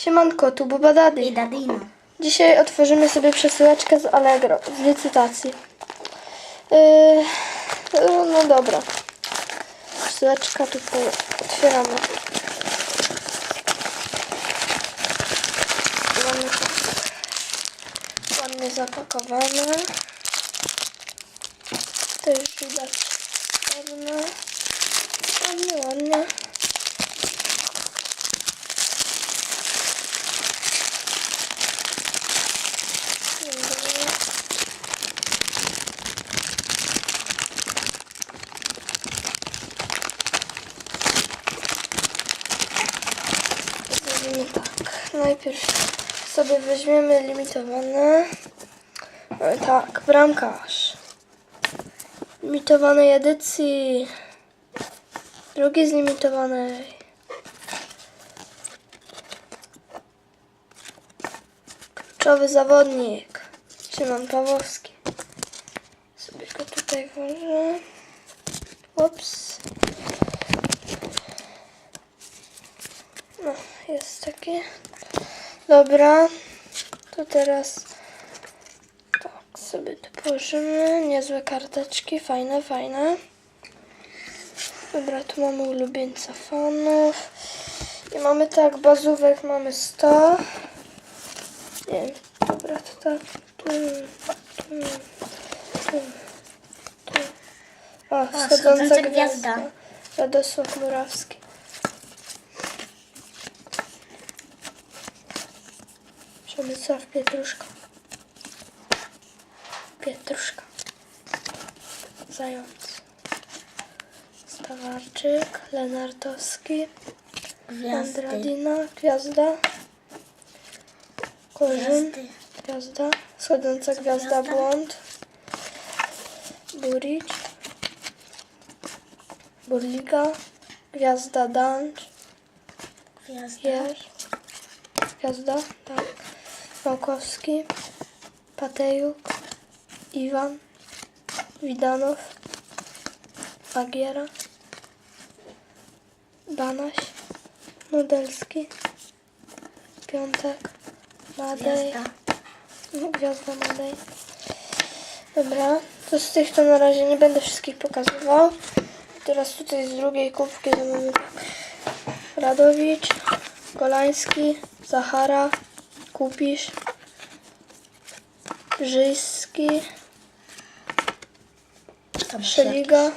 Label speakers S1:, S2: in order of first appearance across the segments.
S1: Siemanko, tu Buba Daddy.
S2: I Dadino.
S1: Dzisiaj otworzymy sobie przesyłeczkę z Allegro, z licytacji. Yy, no, no dobra. Przesyłeczka tutaj otwieramy. Mamy tak ładnie zapakowane. Też widać czarne. Ładnie, ładnie. Dobra. Zrobimy tak. Najpierw sobie weźmiemy limitowane. E, Tak, bramkarz. Limitowanej edycji. Drugi z limitowanej. Kluczowy zawodnik. Szymon Pawłowski. Sobie go tutaj włożę. Ups. No, jest takie. Dobra. To teraz tak sobie tu położymy. Niezłe karteczki. Fajne, fajne. Dobra, tu mamy ulubieńca fanów. I mamy tak, bazówek mamy 100. Nie wiem, dobra, to tak. Tu, tu, tu, tu. O, schodząca gwiazda. Radosław Murawski. Przemysław Pietruszko. Pietruszka. Zając. Stawarczyk. Lenartowski.
S2: Gwiazdy.
S1: Andradina. Gwiazda. Korzyn.
S2: Gwiazdy.
S1: Gwiazda. Schodząca gwiazda. Błąd. Burić. Burliga. Gwiazda Dancz.
S2: Gwiazda.
S1: Jeż. Gwiazda. Tak. Małkowski. Patejuk. Iwan. Widanow. Agiera. Banaś. Modelski. Piątek. Madej.
S2: Gwiazda.
S1: Madej. Dobra, to z tych to na razie nie będę wszystkich pokazywał. Teraz tutaj z drugiej kubki to mamy. Radowicz, Golański, Zachara, Kupisz,
S2: ma
S1: Szeliga,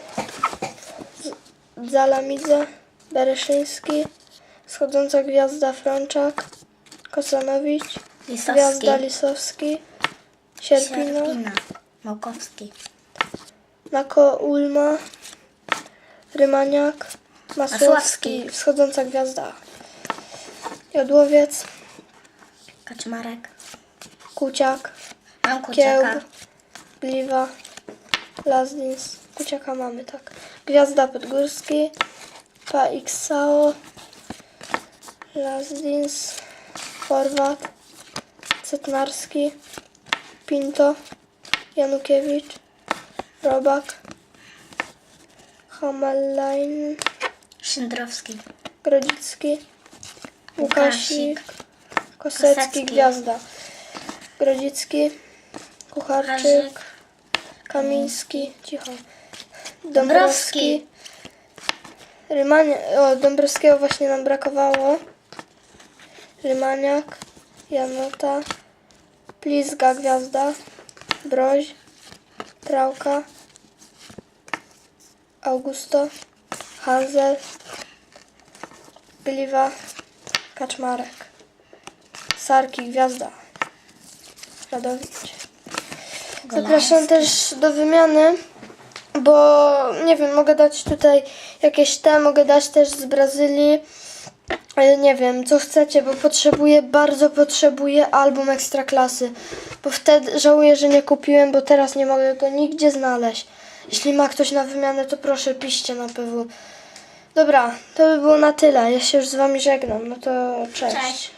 S1: Zalamidze, Bereszyński, Schodząca Gwiazda Frączak, Kosanowicz,
S2: Lisowski.
S1: Gwiazda Lisowski, Sierpina,
S2: Sierpina. Małkowski.
S1: Mako Ulma, Rymaniak, Masłowski,
S2: Masłowski.
S1: Wschodząca Gwiazda, Jodłowiec,
S2: Kaczmarek.
S1: Kuciak,
S2: Mam kuciaka.
S1: Kiełb, Lazdins, Kuciaka mamy, tak. Gwiazda Podgórski, PXAO, Lazdins, Chorwat, Setnarski, Pinto, Janukiewicz, Robak, Hamalain,
S2: Szyndrowski.
S1: Grodzicki, Łukasik, Kosecki,
S2: Kosecki.
S1: Gwiazda, Grodzicki, Kucharczyk. Kamiński, cicho, Dąbrowski. Rymania, o Dąbrowskiego właśnie nam brakowało, Rymaniak, Janota, Plizga, Gwiazda, Broź, Trałka, Augusto, Hanzel, Gliwa, Kaczmarek, Sarki, Gwiazda, Radowicz. Zapraszam też do wymiany, bo nie wiem, mogę dać tutaj jakieś te, mogę dać też z Brazylii. Ale Nie wiem, co chcecie, bo potrzebuję, bardzo potrzebuję album Ekstraklasy. Bo wtedy żałuję, że nie kupiłem, bo teraz nie mogę go nigdzie znaleźć. Jeśli ma ktoś na wymianę, to proszę piszcie na PW. Dobra, to by było na tyle. Ja się już z wami żegnam. No to cześć.
S2: Cześć.